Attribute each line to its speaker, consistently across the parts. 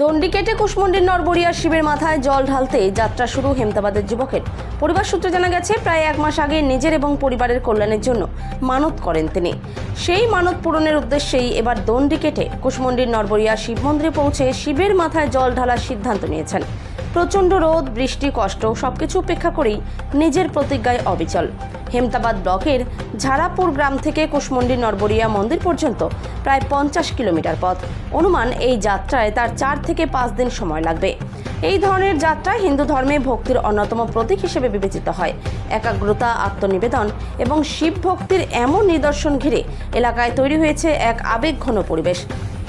Speaker 1: দণ্ডি কেটে কুশমন্ডির নরবরিয়া শিবের মাথায় জল ঢালতে যাত্রা শুরু হেমতাবাদের যুবকের। পরিবার সূত্রে জানা গেছে, প্রায় এক মাস আগে নিজের এবং পরিবারের কল্যাণের জন্য মানত করেন তিনি। সেই মানত পূরণের উদ্দেশ্যেই এবার দণ্ডি কেটে কুশমন্ডির নরবরিয়া শিব মন্দিরে পৌঁছে শিবের মাথায় জল ঢালার সিদ্ধান্ত নিয়েছেন। প্রচণ্ড রোদ, বৃষ্টি, কষ্ট সবকিছু উপেক্ষা করেই নিজের প্রতিজ্ঞায় অবিচল। হেমতাবাদ ব্লকের ঝাড়াপুর গ্রাম থেকে কুশমন্ডি নরবরিয়া মন্দির পর্যন্ত প্রায় পঞ্চাশ কিলোমিটার পথ। অনুমান এই যাত্রায় তার চার থেকে পাঁচ দিন সময় লাগবে। এই ধরনের যাত্রা হিন্দু ধর্মে ভক্তির অন্যতম প্রতীক হিসেবে বিবেচিত হয়। একাগ্রতা, আত্মনিবেদন এবং শিব ভক্তির এমন নিদর্শন ঘিরে এলাকায় তৈরি হয়েছে এক আবেগঘন পরিবেশ।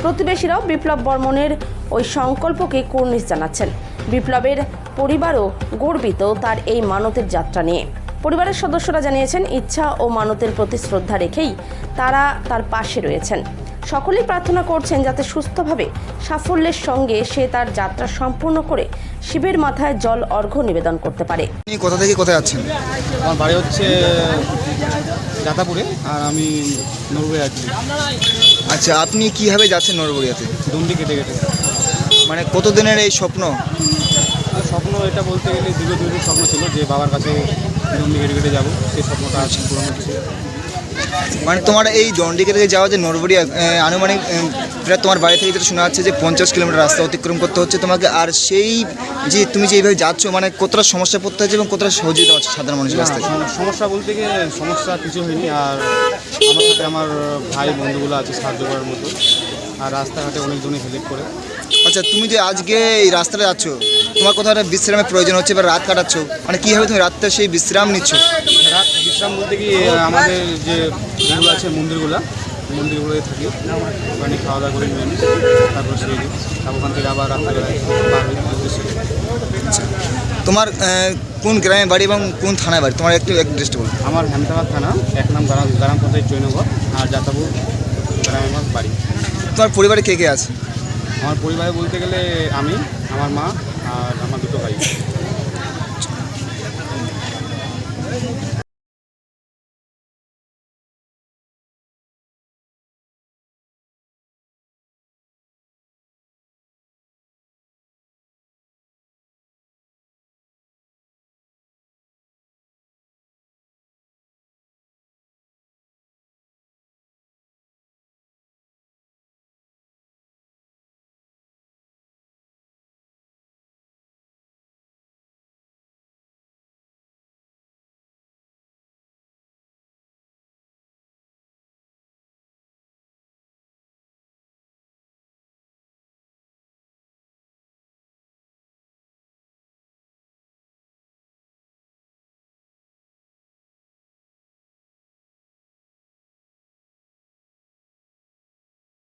Speaker 1: প্রতিবেশীরাও বিপ্লব বর্মনের ওই সংকল্পকে কুর্নিশ জানাচ্ছেন। বিপ্লবের পরিবারও গর্বিত তার এই মানতের যাত্রা নিয়ে। পরিবারের সদস্যরা জানিয়েছেন ইচ্ছা ও মানতের প্রতি শ্রদ্ধা রেখেই তারা তার পাশে রয়েছেন। সকলেই প্রার্থনা করছেন যাতে সুস্থভাবে সাফল্যের সঙ্গে সে তার যাত্রা সম্পূর্ণ করে শিবের মাথায় জল অর্ঘ্য নিবেদন করতে পারে।
Speaker 2: কোথা থেকে কোথায় যাচ্ছেন?
Speaker 3: আমার বাড়ি হচ্ছে দাতাপুরে আর আমি নরওয়ে আছি।
Speaker 2: আচ্ছা আপনি কীভাবে যাচ্ছেন নরবরিয়াতে
Speaker 3: দণ্ডি কেটে কেটে।
Speaker 2: মানে কতদিনের এই স্বপ্ন?
Speaker 3: স্বপ্ন এটা বলতে গেলে দীর্ঘ দীর্ঘ স্বপ্ন ছিল যে বাবার কাছে দণ্ডি কেটে কেটে যাব সেই স্বপ্নটা আজ পূরণ হচ্ছে।
Speaker 2: মানে তোমার এই দণ্ডিকে থেকে যাওয়া যে নরবরিয়া আহ, আনুমানিক প্রায় তোমার বাড়ি থেকে যেটা শোনা যাচ্ছে যে পঞ্চাশ কিলোমিটার রাস্তা অতিক্রম করতে হচ্ছে তোমাকে আর সেই যে তুমি যে এইভাবে যাচ্ছ মানে কতটা সমস্যা পড়তে হচ্ছে এবং কতটা সহযোগিতা হচ্ছে সাধারণ মানুষের কাছ থেকে?
Speaker 3: সমস্যা বলতে গিয়ে সমস্যা কিছু হয়নি আর আমার সাথে আমার ভাই বন্ধুগুলো আছে সাহায্য করার মতো আর রাস্তাঘাটে অনেকজনই হেল্প করে।
Speaker 2: আচ্ছা তুমি যে আজকে এই রাস্তাটা যাচ্ছ তোমার কোথাও একটা বিশ্রামের প্রয়োজন হচ্ছে বা রাত কাটাচ্ছ? মানে কীভাবে তুমি রাতটা সেই বিশ্রাম নিচ্ছ?
Speaker 3: রাত বিশ্রাম বলতে কি আমাদের যে যেগুলো আছে মন্দিরগুলো মন্দিরগুলোতে থাকি। ওখানে খাওয়া দাওয়া করে মেন তারপর সেই ওখান থেকে আবার রাত্রেবেলায় বার
Speaker 2: তোমার কোন গ্রামে বাড়ি এবং কোন থানায় বাড়ি? তোমার একটু অ্যাড্রেসটা বলো।
Speaker 3: আমার হেমতাবাদ থানা এক নাম গ্রাম গ্রাম পঞ্চায়েত জৈনগর আর যাতাপুর গ্রামে আমার বাড়ি।
Speaker 2: তোমার পরিবারে কে কে আছে?
Speaker 3: আমার পরিবারে বলতে গেলে আমি আমার মা আর আমার দুটো ভাই।